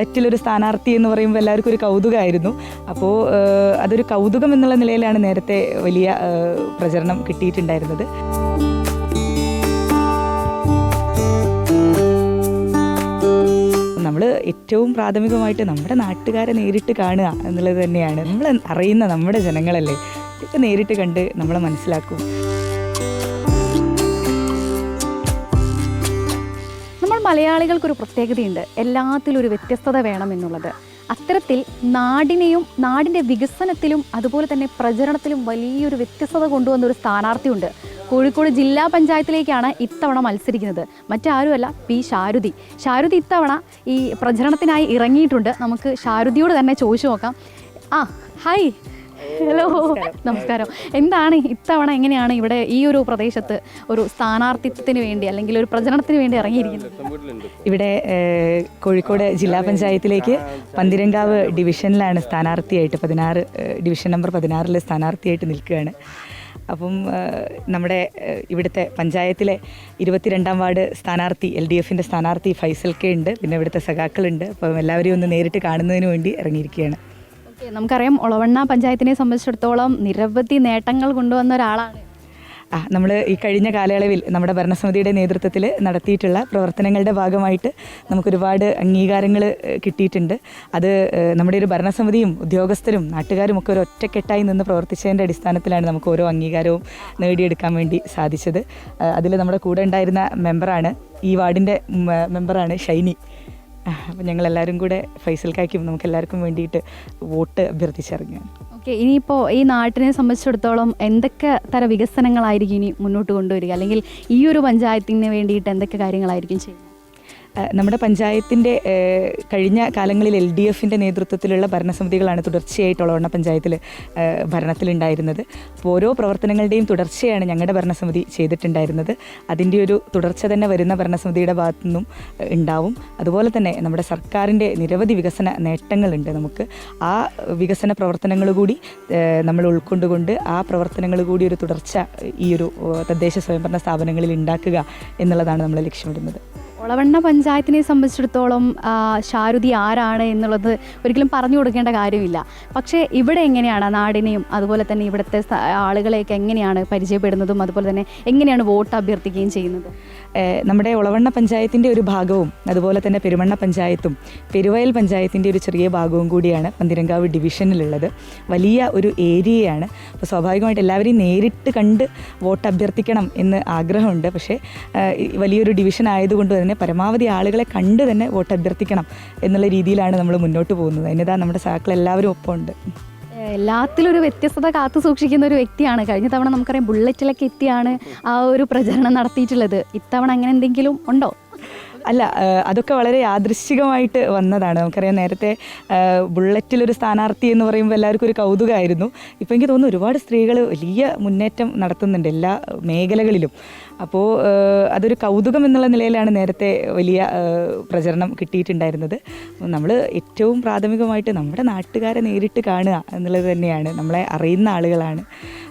ബുള്ളറ്റിലൊരു സ്ഥാനാർത്ഥി എന്ന് പറയുമ്പോൾ എല്ലാവർക്കും ഒരു കൗതുകമായിരുന്നു. അപ്പോൾ അതൊരു കൗതുകം എന്നുള്ള നിലയിലാണ് നേരത്തെ വലിയ പ്രചരണം കിട്ടിയിട്ടുണ്ടായിരുന്നത്. നമ്മൾ ഏറ്റവും പ്രാഥമികമായിട്ട് നമ്മുടെ നാട്ടുകാരെ നേരിട്ട് കാണുക എന്നുള്ളത് തന്നെയാണ്. നമ്മൾ അറിയുന്ന നമ്മുടെ ജനങ്ങളല്ലേ? ഇതൊക്കെ നേരിട്ട് കണ്ട് നമ്മളെ മനസ്സിലാക്കും. നമ്മൾ മലയാളികൾക്കൊരു പ്രത്യേകതയുണ്ട്. എല്ലാത്തിലും ഒരു വ്യത്യസ്തത വേണമെന്നുള്ളത്. അത്തരത്തിൽ നാടിനെയും നാടിന്റെ വികസനത്തിലും അതുപോലെ തന്നെ പ്രചരണത്തിലും വലിയൊരു വ്യത്യസ്തത കൊണ്ടുവന്നൊരു സ്ഥാനാർത്ഥിയുണ്ട്. കോഴിക്കോട് ജില്ലാ പഞ്ചായത്തിലേക്കാണ് ഇത്തവണ മത്സരിക്കുന്നത്. മറ്റാരുമല്ല പി ശാരുതി. ശാരുതി ഇത്തവണ ഈ പ്രചരണത്തിനായി ഇറങ്ങിയിട്ടുണ്ട്. നമുക്ക് ശാരുതിയോട് തന്നെ ചോദിച്ചു നോക്കാം. ആ ഹായ് ഹലോ നമസ്കാരം. എന്താണ് ഇത്തവണ എങ്ങനെയാണ് ഇവിടെ ഈ ഒരു പ്രദേശത്ത് ഒരു സ്ഥാനാർത്ഥിത്വത്തിന് വേണ്ടി അല്ലെങ്കിൽ ഒരു പ്രചരണത്തിന് വേണ്ടി ഇറങ്ങിയിരിക്കുന്നത്? ഇവിടെ കോഴിക്കോട് ജില്ലാ പഞ്ചായത്തിലേക്ക് പന്തിരങ്കാവ് ഡിവിഷനിലാണ് സ്ഥാനാർത്ഥിയായിട്ട് പതിനാറ് ഡിവിഷൻ നമ്പർ പതിനാറിലെ സ്ഥാനാർത്ഥിയായിട്ട് നിൽക്കുകയാണ്. അപ്പം നമ്മുടെ ഇവിടുത്തെ പഞ്ചായത്തിലെ ഇരുപത്തിരണ്ടാം വാർഡ് സ്ഥാനാർത്ഥി എൽ ഡി എഫിന്റെ സ്ഥാനാർത്ഥി ഫൈസൽ കെ ഉണ്ട്. പിന്നെ ഇവിടുത്തെ സഖാക്കളുണ്ട്. അപ്പം എല്ലാവരെയും ഒന്ന് നേരിട്ട് കാണുന്നതിന് വേണ്ടി ഇറങ്ങിയിരിക്കുകയാണ്. നമുക്കറിയാം ഒളവണ്ണ പഞ്ചായത്തിനെ സംബന്ധിച്ചിടത്തോളം നിരവധി നേട്ടങ്ങൾ കൊണ്ടുവന്ന ഒരാളാണ്. ആ നമ്മൾ ഈ കഴിഞ്ഞ കാലയളവിൽ നമ്മുടെ ഭരണസമിതിയുടെ നേതൃത്വത്തിൽ നടത്തിയിട്ടുള്ള പ്രവർത്തനങ്ങളുടെ ഭാഗമായിട്ട് നമുക്കൊരുപാട് അംഗീകാരങ്ങൾ കിട്ടിയിട്ടുണ്ട്. അത് നമ്മുടെ ഒരു ഭരണസമിതിയും ഉദ്യോഗസ്ഥരും നാട്ടുകാരും ഒക്കെ ഒരു ഒറ്റക്കെട്ടായി നിന്ന് പ്രവർത്തിച്ചതിന്റെ അടിസ്ഥാനത്തിലാണ് നമുക്ക് ഓരോ അംഗീകാരവും നേടിയെടുക്കാൻ വേണ്ടി സാധിച്ചത്. അതിൽ നമ്മുടെ കൂടെ ഉണ്ടായിരുന്ന മെമ്പറാണ് ഈ വാർഡിന്റെ മെമ്പറാണ് ഷൈനി. അപ്പം ഞങ്ങളെല്ലാവരും കൂടെ ഫൈസൽ കായ്ക്കും നമുക്ക് എല്ലാവർക്കും വേണ്ടിയിട്ട് വോട്ട് അഭ്യർത്ഥിച്ചിറങ്ങുകയാണ് ഓക്കെ ഇനിയിപ്പോൾ ഈ നാട്ടിനെ സംബന്ധിച്ചിടത്തോളം എന്തൊക്കെ തര വികസനങ്ങളായിരിക്കും ഇനി മുന്നോട്ട് കൊണ്ടുവരിക? അല്ലെങ്കിൽ ഈ ഒരു പഞ്ചായത്തിന് വേണ്ടിയിട്ട് എന്തൊക്കെ കാര്യങ്ങളായിരിക്കും ഏഹ് നമ്മുടെ പഞ്ചായത്തിന്റെ കഴിഞ്ഞ കാലങ്ങളിൽ എൽ ഡി എഫിന്റെ നേതൃത്വത്തിലുള്ള ഭരണസമിതികളാണ് തുടർച്ചയായിട്ട് ഒളവണ്ണ പഞ്ചായത്തിൽ ഭരണത്തിലുണ്ടായിരുന്നത്. അപ്പോൾ ഓരോ പ്രവർത്തനങ്ങളുടെയും തുടർച്ചയാണ് ഞങ്ങളുടെ ഭരണസമിതി ചെയ്തിട്ടുണ്ടായിരുന്നത്. അതിന്റെ ഒരു തുടർച്ച തന്നെ വരുന്ന ഭരണസമിതിയുടെ ഭാഗത്തു നിന്നും ഉണ്ടാവും. അതുപോലെ തന്നെ നമ്മുടെ സർക്കാരിന്റെ നിരവധി വികസന നേട്ടങ്ങളുണ്ട് നമുക്ക്. ആ വികസന പ്രവർത്തനങ്ങൾ കൂടി നമ്മൾ ഉൾക്കൊണ്ടുകൊണ്ട് ആ പ്രവർത്തനങ്ങൾ കൂടി ഒരു തുടർച്ച ഈ ഒരു തദ്ദേശ സ്വയംഭരണ സ്ഥാപനങ്ങളിൽ ഉണ്ടാക്കുക എന്നുള്ളതാണ് നമ്മൾ ലക്ഷ്യമിടുന്നത്. ഒളവണ്ണ പഞ്ചായത്തിനെ സംബന്ധിച്ചിടത്തോളം ശാരുതി ആരാണ് എന്നുള്ളത് ഒരിക്കലും പറഞ്ഞു കൊടുക്കേണ്ട കാര്യമില്ല. പക്ഷേ ഇവിടെ എങ്ങനെയാണ് നാടിനെയും അതുപോലെ തന്നെ ഇവിടുത്തെ ആളുകളെയൊക്കെ എങ്ങനെയാണ് പരിചയപ്പെടുന്നതും അതുപോലെ തന്നെ എങ്ങനെയാണ് വോട്ട് അഭ്യർത്ഥിക്കുകയും ചെയ്യുന്നത്? നമ്മുടെ ഒളവണ്ണ പഞ്ചായത്തിന്റെ ഒരു ഭാഗവും അതുപോലെ തന്നെ പെരുമണ്ണ പഞ്ചായത്തും പെരുവയൽ പഞ്ചായത്തിന്റെ ഒരു ചെറിയ ഭാഗവും കൂടിയാണ് പന്തിരങ്കാവ് ഡിവിഷനിലുള്ളത്. വലിയ ഒരു ഏരിയയാണ്. അപ്പോൾ സ്വാഭാവികമായിട്ട് എല്ലാവരെയും നേരിട്ട് കണ്ട് വോട്ട് അഭ്യർത്ഥിക്കണം എന്ന് ആഗ്രഹമുണ്ട്. പക്ഷേ വലിയൊരു ഡിവിഷൻ ആയതുകൊണ്ട് തന്നെ പരമാവധി ആളുകളെ കണ്ട് തന്നെ വോട്ട് അഭ്യർത്ഥിക്കണം എന്നുള്ള രീതിയിലാണ് നമ്മൾ മുന്നോട്ട് പോകുന്നത്. അതിനിതാ നമ്മുടെ സാക്കൾ എല്ലാവരും ഒപ്പമുണ്ട്. എല്ലാത്തിലും ഒരു വ്യത്യസ്തത കാത്തു സൂക്ഷിക്കുന്ന ഒരു വ്യക്തിയാണ്. കഴിഞ്ഞ തവണ നമുക്കറിയാം ബുള്ളറ്റിലൊക്കെ എത്തിയാണ് ആ ഒരു പ്രചരണം നടത്തിയിട്ടുള്ളത്. ഇത്തവണ അങ്ങനെ എന്തെങ്കിലും ഉണ്ടോ? അല്ല അതൊക്കെ വളരെ യാദൃശ്ചികമായിട്ട് വന്നതാണ്. നമുക്കറിയാം നേരത്തെ ബുള്ളറ്റിലൊരു സ്ഥാനാർത്ഥി എന്ന് പറയുമ്പോൾ എല്ലാവർക്കും ഒരു കൗതുകമായിരുന്നു ഇപ്പോൾ എനിക്ക് തോന്നുന്നു ഒരുപാട് സ്ത്രീകൾ വലിയ മുന്നേറ്റം നടത്തുന്നുണ്ട് എല്ലാ മേഖലകളിലും. അപ്പോൾ അതൊരു കൗതുകം എന്നുള്ള നിലയിലാണ് നേരത്തെ വലിയ പ്രചരണം കിട്ടിയിട്ടുണ്ടായിരുന്നത്. നമ്മൾ ഏറ്റവും പ്രാഥമികമായിട്ട് നമ്മുടെ നാട്ടുകാരെ നേരിട്ട് കാണുക എന്നുള്ളത് തന്നെയാണ് നമ്മളെ അറിയുന്ന ആളുകളാണ്.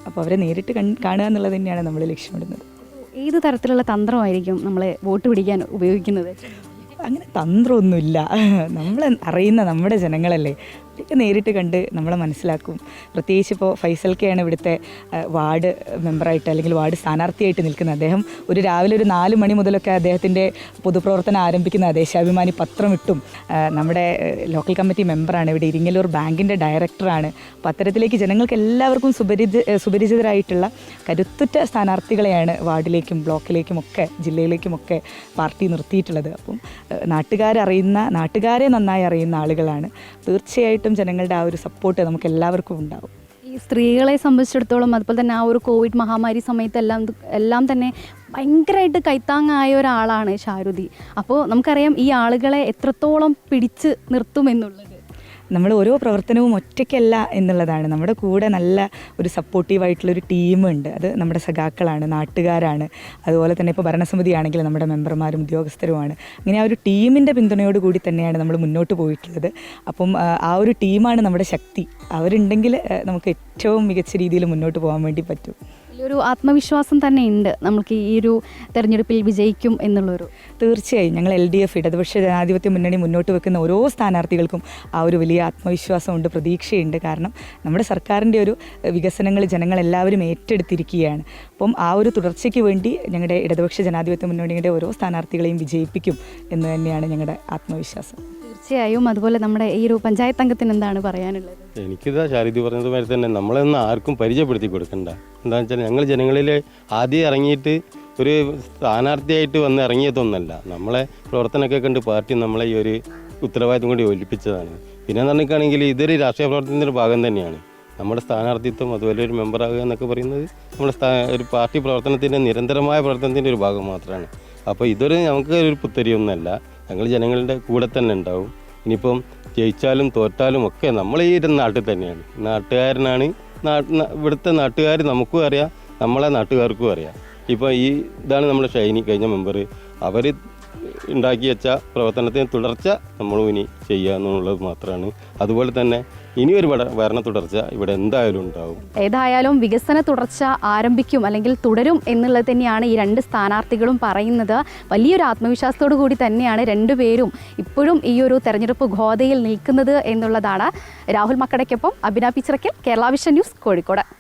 അപ്പോൾ അവരെ നേരിട്ട് കാണുക എന്നുള്ളത് തന്നെയാണ് നമ്മൾ ലക്ഷ്യമിടുന്നത്. ഏത് തരത്തിലുള്ള തന്ത്രമായിരിക്കും നമ്മൾ വോട്ട് പിടിക്കാൻ ഉപയോഗിക്കുന്നത്? അങ്ങനെ തന്ത്രമൊന്നുമില്ല. നമ്മൾ അറിയുന്ന നമ്മുടെ ജനങ്ങളല്ലേ? അതൊക്കെ നേരിട്ട് കണ്ട് നമ്മളെ മനസ്സിലാക്കും. പ്രത്യേകിച്ച് ഇപ്പോൾ ഫൈസൽ കെയാണ് ഇവിടുത്തെ വാർഡ് മെമ്പറായിട്ട് അല്ലെങ്കിൽ വാർഡ് സ്ഥാനാർത്ഥിയായിട്ട് നിൽക്കുന്നത്. അദ്ദേഹം ഒരു രാവിലെ ഒരു നാല് മണി മുതലൊക്കെ അദ്ദേഹത്തിന്റെ പൊതുപ്രവർത്തനം ആരംഭിക്കുന്ന ദേശാഭിമാനി പത്രമിട്ടും നമ്മുടെ ലോക്കൽ കമ്മിറ്റി മെമ്പറാണ്. ഇവിടെ ഇരിങ്ങല്ലൂർ ബാങ്കിന്റെ ഡയറക്ടറാണ്. അപ്പോൾ ജനങ്ങൾക്ക് എല്ലാവർക്കും സുപരിചി സുപരിചിതരായിട്ടുള്ള കരുത്തുറ്റ സ്ഥാനാർത്ഥികളെയാണ് വാർഡിലേക്കും ബ്ലോക്കിലേക്കും ഒക്കെ ജില്ലയിലേക്കുമൊക്കെ പാർട്ടി നിർത്തിയിട്ടുള്ളത്. അപ്പം നാട്ടുകാരറിയുന്ന നാട്ടുകാരെ നന്നായി അറിയുന്ന ആളുകളാണ്. തീർച്ചയായിട്ടും ജനങ്ങളുടെ ആ ഒരു സപ്പോർട്ട് നമുക്ക് എല്ലാവർക്കും ഉണ്ടാവും. ഈ സ്ത്രീകളെ സംബന്ധിച്ചിടത്തോളം അതുപോലെ തന്നെ ആ ഒരു കോവിഡ് മഹാമാരി സമയത്തെല്ലാം എല്ലാം തന്നെ ഭയങ്കരമായിട്ട് കൈത്താങ്ങായ ഒരാളാണ് ശാരുതി. അപ്പോൾ നമുക്കറിയാം ഈ ആളുകളെ എത്രത്തോളം പിടിച്ച് നിർത്തുമെന്നുള്ളത്. നമ്മൾ ഓരോ പ്രവർത്തനവും ഒറ്റയ്ക്കല്ല എന്നുള്ളതാണ്. നമ്മുടെ കൂടെ നല്ല ഒരു സപ്പോർട്ടീവായിട്ടുള്ളൊരു ടീമുണ്ട് അത് നമ്മുടെ സഖാക്കളാണ് നാട്ടുകാരാണ്. അതുപോലെ തന്നെ ഇപ്പോൾ ഭരണസമിതിയാണെങ്കിൽ നമ്മുടെ മെമ്പർമാരും ഉദ്യോഗസ്ഥരുമാണ്. അങ്ങനെ ആ ഒരു ടീമിന്റെ പിന്തുണയോട് കൂടി തന്നെയാണ് നമ്മൾ മുന്നോട്ട് പോയിട്ടുള്ളത്. അപ്പം ആ, ഒരു ടീമാണ് നമ്മുടെ ശക്തി. അവരുണ്ടെങ്കിൽ നമുക്ക് ഏറ്റവും മികച്ച രീതിയിൽ മുന്നോട്ട് പോകാൻ വേണ്ടി പറ്റും. ഒരു ആത്മവിശ്വാസം തന്നെ ഉണ്ട്. നമുക്ക് ഈ ഒരു തെരഞ്ഞെടുപ്പിൽ വിജയിക്കും എന്നുള്ളൊരു. തീർച്ചയായും ഞങ്ങൾ എൽ ഡി എഫ് ഇടതുപക്ഷ ജനാധിപത്യ മുന്നണി മുന്നോട്ട് വെക്കുന്ന ഓരോ സ്ഥാനാർത്ഥികൾക്കും ആ ഒരു വലിയ ആത്മവിശ്വാസമുണ്ട് പ്രതീക്ഷയുണ്ട്. കാരണം നമ്മുടെ സർക്കാരിന്റെ ഒരു വികസനങ്ങൾ ജനങ്ങളെല്ലാവരും ഏറ്റെടുത്തിരിക്കുകയാണ്. അപ്പം ആ ഒരു തുടർച്ചയ്ക്ക് വേണ്ടി ഞങ്ങളുടെ ഇടതുപക്ഷ ജനാധിപത്യ മുന്നണിയുടെ ഓരോ സ്ഥാനാർത്ഥികളെയും വിജയിപ്പിക്കും എന്ന് തന്നെയാണ് ഞങ്ങളുടെ ആത്മവിശ്വാസം. തീർച്ചയായും അതുപോലെ നമ്മുടെ ഈ ഒരു പഞ്ചായത്ത് അംഗത്തിന് എന്താണ് പറയാനുള്ളത്? എനിക്കിതാ ശാരിദി പറഞ്ഞതുമാതിരി തന്നെ നമ്മളൊന്നും ആർക്കും പരിചയപ്പെടുത്തി കൊടുക്കണ്ട. എന്താണെന്ന് വെച്ചാൽ ഞങ്ങൾ ജനങ്ങളിൽ ആദ്യം ഇറങ്ങിയിട്ട് ഒരു സ്ഥാനാർത്ഥിയായിട്ട് വന്ന് ഇറങ്ങിയതൊന്നല്ല. നമ്മളെ പ്രവർത്തനമൊക്കെ കണ്ട് പാർട്ടി നമ്മളെ ഈ ഒരു ഉത്തരവാദിത്വം കൂടി ഒലിപ്പിച്ചതാണ് പിന്നെ പറഞ്ഞിട്ടാണെങ്കിൽ ഇതൊരു രാഷ്ട്രീയ പ്രവർത്തനത്തിന്റെ ഭാഗം തന്നെയാണ്. നമ്മുടെ സ്ഥാനാർത്ഥിത്വം അതുപോലെ ഒരു മെമ്പറാകുക എന്നൊക്കെ പറയുന്നത് നമ്മുടെ ഒരു പാർട്ടി പ്രവർത്തനത്തിന്റെ നിരന്തരമായ പ്രവർത്തനത്തിന്റെ ഒരു ഭാഗം മാത്രമാണ് അപ്പോൾ ഇതൊരു നമുക്ക് ഒരു പുത്തരിയൊന്നുമല്ല ഞങ്ങൾ ജനങ്ങളുടെ കൂടെ തന്നെ ഉണ്ടാവും. ഇനിയിപ്പം ജയിച്ചാലും തോറ്റാലും ഒക്കെ നമ്മൾ ഈ നാട്ടിൽ തന്നെയാണ്. നാട്ടുകാരനാണ് ഇവിടുത്തെ നാട്ടുകാർ നമുക്കും അറിയാം നമ്മളെ നാട്ടുകാർക്കും അറിയാം. ഇപ്പോൾ ഈ ഇതാണ് നമ്മുടെ ഷൈനി കഴിഞ്ഞ മെമ്പർ അവർ ഉണ്ടാക്കി വെച്ച പ്രവർത്തനത്തിന് തുടർച്ച നമ്മളും ഇനി ചെയ്യുക എന്നുള്ളത് മാത്രമാണ് അതുപോലെ തന്നെ ഇനിയൊരു ഒരു ഭരണ തുടർച്ച ഇവിടെ എന്തായാലും ഉണ്ടാവും. ഏതായാലും വികസന തുടർച്ച ആരംഭിക്കും അല്ലെങ്കിൽ തുടരും എന്നുള്ളത് തന്നെയാണ് ഈ രണ്ട് സ്ഥാനാർത്ഥികളും പറയുന്നത്. വലിയൊരു ആത്മവിശ്വാസത്തോടു കൂടി തന്നെയാണ് രണ്ടുപേരും ഇപ്പോഴും ഈ ഒരു തെരഞ്ഞെടുപ്പ് ഗോതയിൽ നിൽക്കുന്നത് എന്നുള്ളതാണ്. രാഹുൽ മക്കടയ്ക്കൊപ്പം അഭിന പിച്ചിറക്കൽ കേരള വിഷൻ ന്യൂസ് കോഴിക്കോട്.